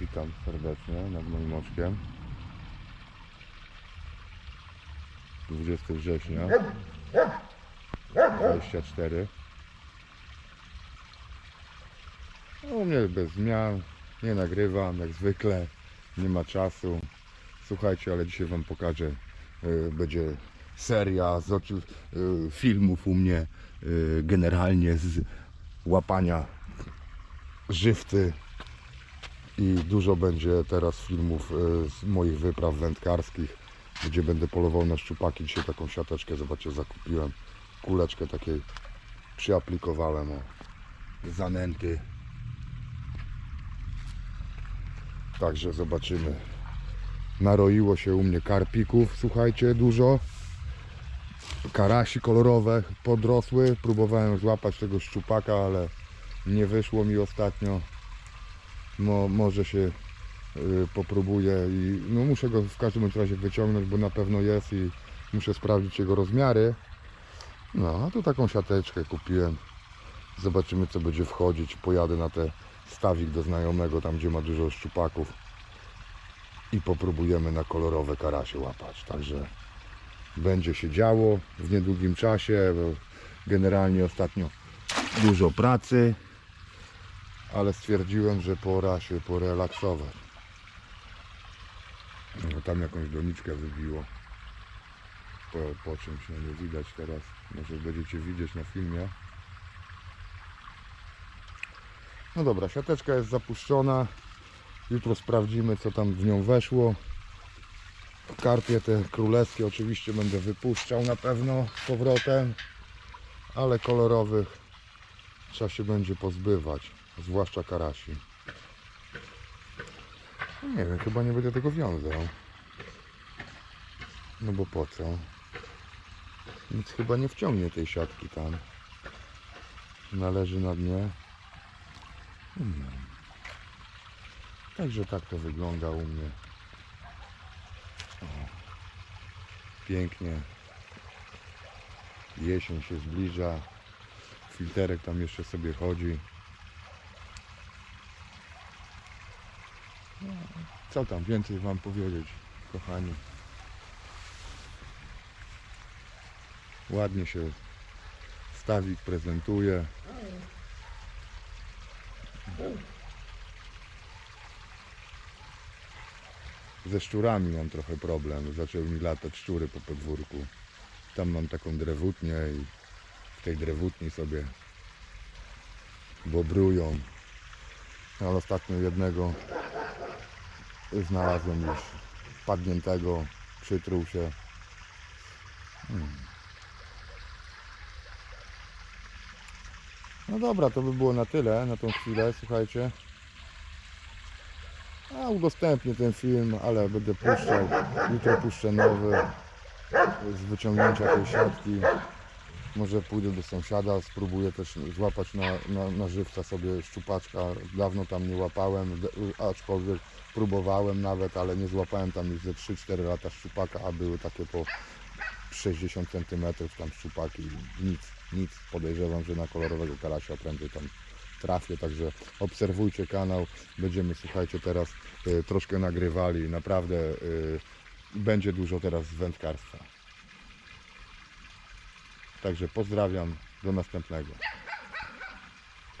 Witam serdecznie nad moim oczkiem. 20 września 24. No, u mnie bez zmian, nie nagrywam jak zwykle, nie ma czasu. Słuchajcie, ale dzisiaj Wam pokażę, y, będzie seria z oczu, y, filmów u mnie y, generalnie z łapania żywcy i dużo będzie teraz filmów y, z moich wypraw wędkarskich, gdzie będę polował na szczupaki. Dzisiaj taką siateczkę, zobaczcie, zakupiłem. Kuleczkę takiej przyaplikowałem o zanęty. Także zobaczymy. Naroiło się u mnie karpików, słuchajcie, dużo. Karasi kolorowe podrosły. Próbowałem złapać tego szczupaka, ale nie wyszło mi ostatnio. No, może się y, popróbuję i no, muszę go w każdym razie wyciągnąć, bo na pewno jest i muszę sprawdzić jego rozmiary. No, a tu taką siateczkę kupiłem. Zobaczymy co będzie wchodzić. Pojadę na te stawik do znajomego, tam gdzie ma dużo szczupaków i popróbujemy na kolorowe karasie łapać. Także będzie się działo w niedługim czasie. Generalnie ostatnio dużo pracy, ale stwierdziłem, że pora się porelaksować. No, tam jakąś doniczkę wybiło. Po, po czymś no nie widać teraz. Może będziecie widzieć na filmie. No dobra, siateczka jest zapuszczona. Jutro sprawdzimy co tam w nią weszło. Karpie te królewskie oczywiście będę wypuszczał na pewno z powrotem, ale kolorowych trzeba się będzie pozbywać, zwłaszcza karasi. Nie wiem, chyba nie będę tego wiązał. No bo po co? Nic chyba nie wciągnie tej siatki tam. Należy na dnie. Hmm. Także tak to wygląda u mnie. O. Pięknie. Jesień się zbliża. Filterek tam jeszcze sobie chodzi. Co tam więcej Wam powiedzieć, kochani? Ładnie się stawik prezentuje. Ze szczurami mam trochę problem. Zaczęły mi latać szczury po podwórku. Tam mam taką drewutnię i w tej drewutni sobie bobrują. Ale ostatnio jednego znalazłem już padniętego, przytruł się. Hmm. No dobra, to by było na tyle na tą chwilę, słuchajcie. A udostępnię ten film, ale będę puszczał. Jutro puszczę nowy z wyciągnięcia tej siatki. Może pójdę do sąsiada, spróbuję też złapać na, na, na żywca sobie szczupaczka. Dawno tam nie łapałem, aczkolwiek próbowałem nawet, ale nie złapałem tam już ze 3-4 lata szczupaka, a były takie po 60 cm tam szczupaki. Nic, nic. Podejrzewam, że na kolorowego karasia prędzej tam trafię, także obserwujcie kanał. Będziemy, słuchajcie, teraz y, troszkę nagrywali. Naprawdę y, będzie dużo teraz wędkarstwa. Także pozdrawiam, do następnego.